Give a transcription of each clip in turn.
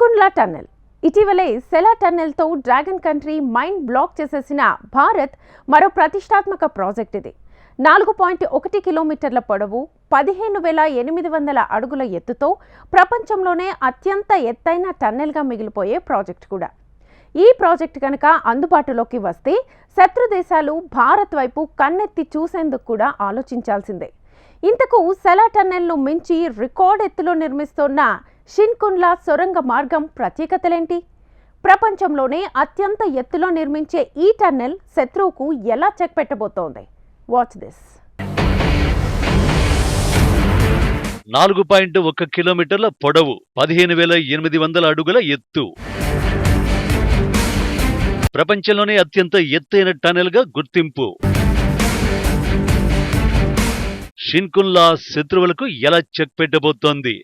Shinkunla tunnel. ఇటీవలే సెలా టన్నెల్తో dragon country mind block చేసేసిన భారత్ మరో ప్రతిష్టాత్మక ప్రాజెక్ట్ ఇది. నాలుగు పాయింట్ ఒకటి కిలోమీటర్ల పొడవు పదిహేను వేల ఎనిమిది వందల అడుగుల ఎత్తుతో ప్రపంచంలోనే అత్యంత ఎత్తైన టన్నెల్గా మిగిలిపోయే ప్రాజెక్ట్ కూడా. ఈ ప్రాజెక్ట్ కనుక అందుబాటులోకి వస్తే శత్రు దేశాలు భారత్ వైపు కన్నెత్తి చూసేందుకు కూడా ఆలోచించాల్సిందే. ఇంతకు సెలా టన్నెల్ను మించి రికార్డ్ ఎత్తులో నిర్మిస్తోన్న షిన్కున్లా సొరంగ మార్గం ప్రత్యేకతలేంటి? ప్రపంచంలోనే అత్యంత ఎత్తులో నిర్మించే ఈ టన్నెల్ శత్రువుకు ఎలా చెక్ పెట్టబోతోంది? వాచ్ దిస్ నాలుగు పాయింట్ ఒక కిలోమీటర్ల పొడవు పదిహేను వేల ఎనిమిది వందల అడుగుల ఎత్తు. ప్రపంచంలోనే అత్యంత ఎత్తైన టనెల్గా గుర్తింపు. షిన్కున్లా శత్రువులకు ఎలా చెక్ పెట్టబోతోంది?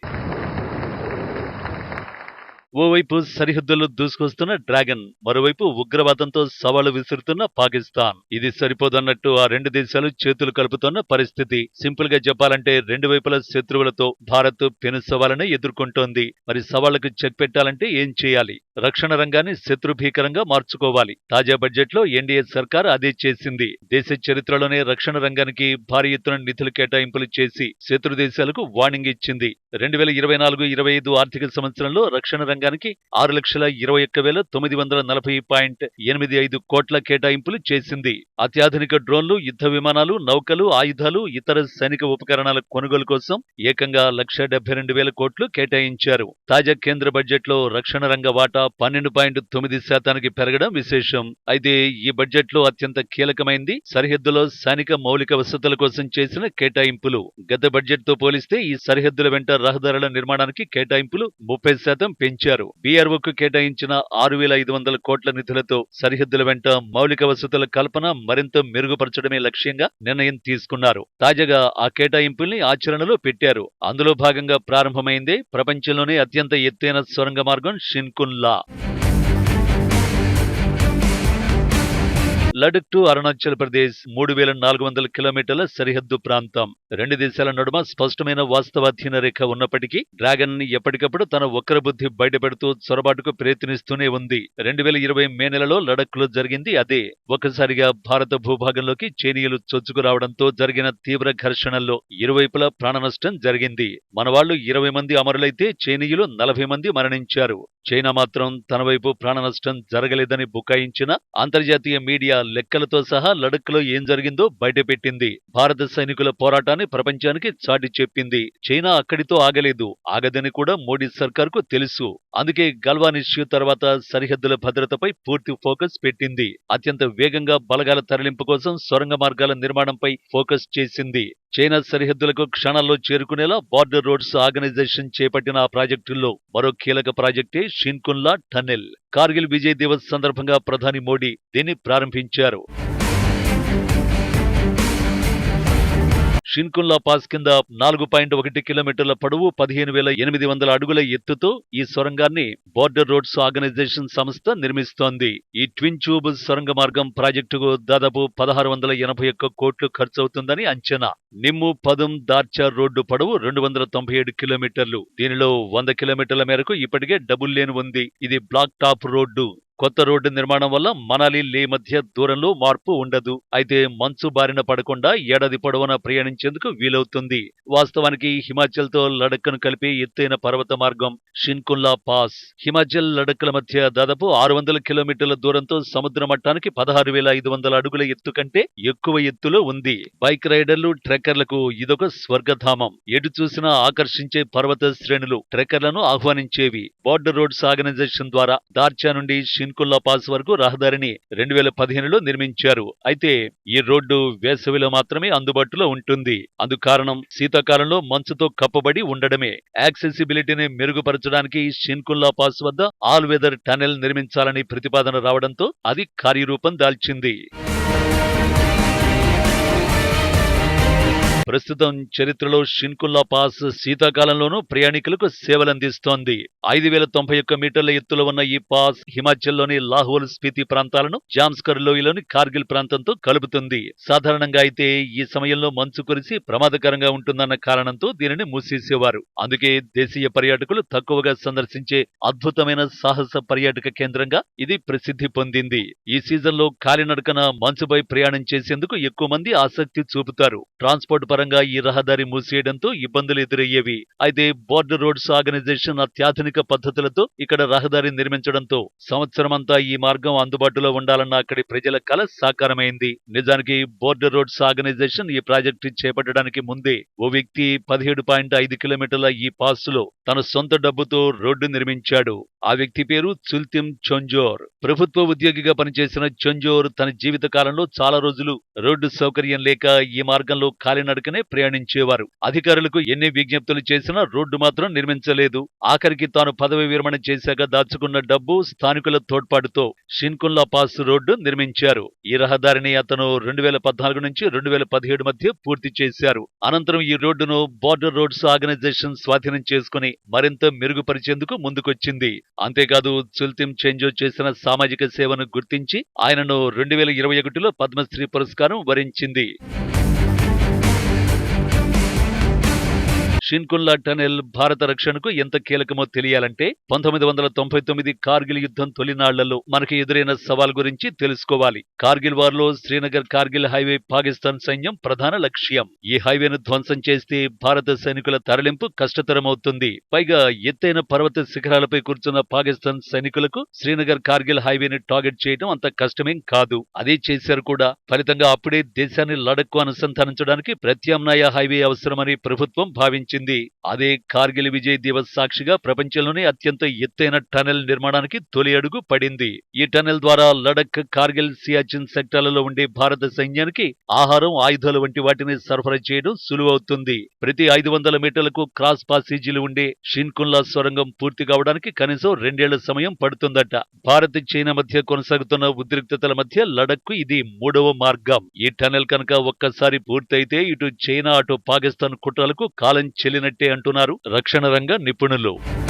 ఓవైపు సరిహద్దుల్లో దూసుకొస్తున్న డ్రాగన్ మరోవైపు ఉగ్రవాదంతో సవాలు విసురుతున్న పాకిస్తాన్. ఇది సరిపోదన్నట్టు ఆ రెండు దేశాలు చేతులు కలుపుతున్న పరిస్థితి. సింపుల్గా చెప్పాలంటే రెండు వైపుల శత్రువులతో భారత్ పెను సవాళ్ళను ఎదుర్కొంటోంది. మరి సవాళ్ళకు చెక్ పెట్టాలంటే ఏం చేయాలి? రక్షణ రంగాన్ని శత్రు భీకరంగా మార్చుకోవాలి. తాజా బడ్జెట్లో ఎన్డీఏ సర్కార్ అదే చేసింది. దేశ చరిత్రలోనే రక్షణ రంగానికి భారీ ఎత్తున నిధులు కేటాయింపులు చేసి శత్రు దేశాలకు వార్నింగ్ ఇచ్చింది. రెండు వేల ఇరవై నాలుగు ఇరవై ఐదు ఆర్థిక సంవత్సరంలో రక్షణ రంగానికి ఆరు లక్షల ఇరవై ఒక్క వేల తొమ్మిది వందల నలభై పాయింట్ ఎనిమిది ఐదు కోట్ల కేటాయింపులు చేసింది. అత్యాధునిక డ్రోన్లు యుద్ధ విమానాలు నౌకలు ఆయుధాలు ఇతర సైనిక ఉపకరణాల కొనుగోలు కోసం ఏకంగా లక్ష డెబ్బై రెండు వేల కోట్లు కేటాయించారు. తాజా కేంద్ర బడ్జెట్లో రక్షణ రంగ వాటా పన్నెండు పాయింట్ తొమ్మిది శాతానికి పెరగడం విశేషం. అయితే ఈ బడ్జెట్లో అత్యంత కీలకమైంది సరిహద్దులో సైనిక మౌలిక వసతుల కోసం చేసిన కేటాయింపులు. గత బడ్జెట్తో పోలిస్తే ఈ సరిహద్దుల వెంట రహదారుల నిర్మాణానికి కేటాయింపులు ముప్పై శాతం పెంచారు. బీఆర్ఓకు కేటాయించిన ఆరు వేల ఐదు వందల కోట్ల నిధులతో సరిహద్దుల వెంట మౌలిక వసతుల కల్పన మరింత మెరుగుపరచడమే లక్ష్యంగా నిర్ణయం తీసుకున్నారు. తాజాగా ఆ కేటాయింపుల్ని ఆచరణలో పెట్టారు. అందులో భాగంగా ప్రారంభమైందే ప్రపంచంలోనే అత్యంత ఎత్తైన సొరంగ మార్గం షిన్కున్లా. లడక్ టు అరుణాచల్ ప్రదేశ్ మూడు వేల నాలుగు వందల కిలోమీటర్ల సరిహద్దు ప్రాంతం. రెండు దేశాల నడుమ స్పష్టమైన వాస్తవాధీన రేఖ ఉన్నప్పటికీ డ్రాగన్ని ఎప్పటికప్పుడు తన వక్ర బుద్ధి బయటపెడుతూ చొరబాటుకు ప్రయత్నిస్తూనే ఉంది. రెండు వేల ఇరవై మే నెలలో లడక్లో జరిగింది అదే. ఒకసారిగా భారత భూభాగంలోకి చైనీయులు చొచ్చుకురావడంతో జరిగిన తీవ్ర ఘర్షణల్లో ఇరువైపులా ప్రాణ నష్టం జరిగింది. మనవాళ్ళు ఇరవై మంది అమరులైతే చైనీయులు నలభై మంది మరణించారు. చైనా మాత్రం తన వైపు ప్రాణ నష్టం జరగలేదని బుకాయించిన అంతర్జాతీయ మీడియా లెక్కలతో సహా లడఖ్లో ఏం జరిగిందో బయటపెట్టింది. భారత సైనికుల పోరాటాన్ని ప్రపంచానికి చాటి చెప్పింది. చైనా అక్కడితో ఆగలేదు. ఆగదని కూడా మోడీ సర్కార్కు తెలుసు. అందుకే గల్వాన్ ఇష్యూ తర్వాత సరిహద్దుల భద్రతపై పూర్తి ఫోకస్ పెట్టింది. అత్యంత వేగంగా బలగాల తరలింపు కోసం సొరంగ మార్గాల నిర్మాణంపై ఫోకస్ చేసింది. చైనా సరిహద్దులకు క్షణాల్లో చేరుకునేలా బార్డర్ రోడ్స్ ఆర్గనైజేషన్ చేపట్టిన ఆ ప్రాజెక్టుల్లో మరో కీలక ప్రాజెక్టే షిన్కున్లా టన్నెల్. కార్గిల్ విజయ్ దివస్ సందర్భంగా ప్రధాని మోడీ దీన్ని ప్రారంభించారు. షిన్కున్లా పాస్ కింద నాలుగు పాయింట్ ఒకటి కిలోమీటర్ల పొడవు పదిహేను వేల ఎనిమిది వందల అడుగుల ఎత్తుతో ఈ సొరంగాన్ని బోర్డర్ రోడ్స్ ఆర్గనైజేషన్ సంస్థ నిర్మిస్తోంది. ఈ ట్విన్ ట్యూబ్ సొరంగ మార్గం ప్రాజెక్టుకు దాదాపు పదహారు వందల ఎనభై ఒక్క కోట్లు ఖర్చవుతుందని అంచనా. నిమ్ము పదం దార్చార్ రోడ్డు పొడవు రెండు వందల తొంభై ఏడు కిలోమీటర్లు. దీనిలో వంద కిలోమీటర్ల మేరకు ఇప్పటికే డబుల్ లేన్ ఉంది. ఇది బ్లాక్ టాప్ రోడ్డు. కొత్త రోడ్డు నిర్మాణం వల్ల మనాలి లే మధ్య దూరంలో మార్పు ఉండదు. అయితే మంచు బారిన పడకుండా ఏడాది పొడవునా ప్రయాణించేందుకు వీలవుతుంది. వాస్తవానికి హిమాచల్తో లడఖ్ను కలిపే ఎత్తైన పర్వత మార్గం షిన్కుల్లా పాస్. హిమాచల్ లడఖ్ల మధ్య దాదాపు ఆరు వందల కిలోమీటర్ల దూరంతో సముద్ర మట్టానికి పదహారు వేల ఐదు వందల అడుగుల ఎత్తు కంటే ఎక్కువ ఎత్తులో ఉంది. బైక్ రైడర్లు ట్రెక్కర్లకు ఇదొక స్వర్గధామం. ఎటు చూసినా ఆకర్షించే పర్వత శ్రేణులు ట్రెక్కర్లను ఆహ్వానించేవి. బోర్డర్ రోడ్స్ ఆర్గనైజేషన్ ద్వారా దార్చా నుండి షిన్కుల్లా పాస్ వరకు రహదారిని రెండు వేల పదిహేనులో నిర్మించారు. అయితే ఈ రోడ్డు వేసవిలో మాత్రమే అందుబాటులో ఉంటుంది. అందుకారణం శీతాకాలంలో మంచుతో కప్పబడి ఉండడమే. యాక్సెసిబిలిటీని మెరుగుపరచడానికి షిన్కుల్లా పాస్ వద్ద ఆల్ వెదర్ టనెల్ నిర్మించాలని ప్రతిపాదన రావడంతో అది కార్యరూపం దాల్చింది. ప్రస్తుతం చరిత్రలో షిన్కుల్లా పాస్ శీతాకాలంలోనూ ప్రయాణికులకు సేవలందిస్తోంది. ఐదు వేల తొంభై ఒక్క మీటర్ల ఎత్తులో ఉన్న ఈ పాస్ హిమాచల్లోని లాహోల్ స్పీతి ప్రాంతాలను జామ్స్కర్ లోయలోని కార్గిల్ ప్రాంతంతో కలుపుతుంది. సాధారణంగా అయితే ఈ సమయంలో మంచు కురిసి ప్రమాదకరంగా ఉంటుందన్న కారణంతో దీనిని మూసేసేవారు. అందుకే దేశీయ పర్యాటకులు తక్కువగా సందర్శించే అద్భుతమైన సాహస పర్యాటక కేంద్రంగా ఇది ప్రసిద్ధి పొందింది. ఈ సీజన్లో కాలినడకన మంచుపై ప్రయాణం చేసేందుకు ఎక్కువ మంది ఆసక్తి చూపుతారు. ట్రాన్స్పోర్ట్ పరంగా ఈ రహదారి మూసేయడంతో ఇబ్బందులు ఎదురయ్యేవి. అయితే బోర్డర్ రోడ్స్ ఆర్గనైజేషన్ అత్యాధునిక పద్ధతులతో ఇక్కడ రహదారి నిర్మించడంతో సంవత్సరమంతా ఈ మార్గం అందుబాటులో ఉండాలన్న అక్కడి ప్రజల కల సాకారమైంది. నిజానికి బోర్డర్ రోడ్స్ ఆర్గనైజేషన్ ఈ ప్రాజెక్టు చేపట్టడానికి ముందే ఓ వ్యక్తి పదిహేడు పాయింట్ ఐదు కిలోమీటర్ల ఈ పాస్లో తన సొంత డబ్బుతో రోడ్డు నిర్మించాడు. ఆ వ్యక్తి పేరు చుల్తిం చొంజోర్. ప్రభుత్వ ఉద్యోగిగా పనిచేసిన చొంజోర్ తన జీవిత కాలంలో చాలా రోజులు రోడ్డు సౌకర్యం లేక ఈ మార్గంలో కాలినడకనే ప్రయాణించేవారు. అధికారులకు ఎన్ని విజ్ఞప్తులు చేసినా రోడ్డు మాత్రం నిర్మించలేదు. ఆఖరికి తాను పదవి విరమణ చేశాక దాచుకున్న డబ్బు స్థానికుల తోడ్పాటుతో షిన్కుల్లా పాస్ రోడ్డు నిర్మించారు. ఈ రహదారిని అతను రెండు వేల పద్నాలుగు నుంచి రెండు వేల పదిహేడు మధ్య పూర్తి చేశారు. అనంతరం ఈ రోడ్డును బార్డర్ రోడ్స్ ఆర్గనైజేషన్ స్వాధీనం చేసుకుని మరింత మెరుగుపరిచేందుకు ముందుకొచ్చింది. అంతేకాదు చుల్తిం చెంజో చేసిన సామాజిక సేవను గుర్తించి ఆయనను రెండు వేల ఇరవై ఒకటిలో పద్మశ్రీ పురస్కారం వరించింది. షిన్కుల్లా టనెల్ భారత రక్షణకు ఎంత కీలకమో తెలియాలంటే పంతొమ్మిది వందల తొంభై తొమ్మిది కార్గిల్ యుద్ధం తొలినాళ్ళలో మనకి ఎదురైన సవాల్ గురించి తెలుసుకోవాలి. కార్గిల్ వార్లో శ్రీనగర్ కార్గిల్ హైవే పాకిస్తాన్ సైన్యం ప్రధాన లక్ష్యం. ఈ హైవేను ధ్వంసం చేస్తే భారత సైనికుల తరలింపు కష్టతరమవుతుంది. పైగా ఎత్తైన పర్వత శిఖరాలపై కూర్చున్న పాకిస్తాన్ సైనికులకు శ్రీనగర్ కార్గిల్ హైవేని టార్గెట్ చేయడం అంత కష్టమేం కాదు. అదే చేశారు కూడా. ఫలితంగా అప్పుడే దేశాన్ని లడక్కు అనుసంధానించడానికి ప్రత్యామ్నాయ హైవే అవసరమని ప్రభుత్వం భావించింది. అదే కార్గిల్ విజయ్ దివస్ సాక్షిగా ప్రపంచంలోనే అత్యంత ఎత్తైన టనెల్ నిర్మాణానికి తొలి అడుగు పడింది. ఈ టనెల్ ద్వారా లడక్ కార్గిల్ సియాచిన్ సెక్టార్లలో ఉండే భారత సైన్యానికి ఆహారం ఆయుధాలు వంటి వాటిని సరఫరా చేయడం సులువవుతుంది. ప్రతి ఐదు వందల మీటర్లకు క్రాస్ పాసేజీలు ఉండే షిన్కుల్లా సొరంగం పూర్తి కావడానికి కనీసం రెండేళ్ళ సమయం పడుతుందట. భారత్ చైనా మధ్య కొనసాగుతున్న ఉద్రిక్తతల మధ్య లడక్కు ఇది మూడవ మార్గం. ఈ టనెల్ కనుక ఒక్కసారి పూర్తయితే ఇటు చైనా అటు పాకిస్తాన్ కుట్రలకు కాలం చెల్లినట్టే అంటున్నారు. రక్షణ రంగ నిపుణులు.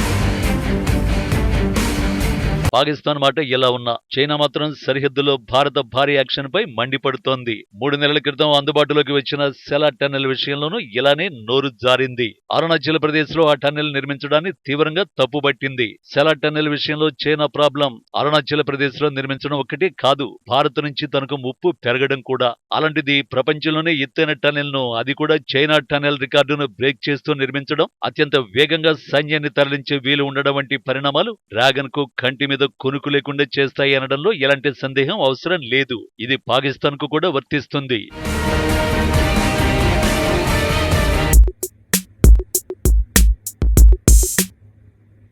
పాకిస్తాన్ మాట ఎలా ఉన్నా చైనా మాత్రం సరిహద్దులో భారత భారీ యాక్షన్ పై మండిపడుతోంది. మూడు నెలల క్రితం అందుబాటులోకి వచ్చిన సెలా టన్నెల్ విషయంలోనూ ఇలానే నోరు జారింది. అరుణాచల్ ప్రదేశ్లో ఆ టన్నెల్ నిర్మించడాన్ని తీవ్రంగా తప్పుపట్టింది సెలా టన్నెల్ విషయంలో చైనా ప్రాబ్లం అరుణాచల్ ప్రదేశ్లో నిర్మించడం ఒక్కటే కాదు భారత్ నుంచి తనకు ముప్పు పెరగడం కూడా. అలాంటిది ప్రపంచంలోనే ఎత్తైన టన్నెల్ను అది కూడా చైనా టన్నెల్ రికార్డును బ్రేక్ చేస్తూ నిర్మించడం అత్యంత వేగంగా సైన్యాన్ని తరలించే వీలు ఉండడం వంటి పరిణామాలు డ్రాగన్కు కంటి మీద కొనుకు లేకుండా చేస్తాయి అనడంలో ఎలాంటి సందేహం అవసరం లేదు. ఇది పాకిస్తాన్కు కూడా వర్తిస్తుంది.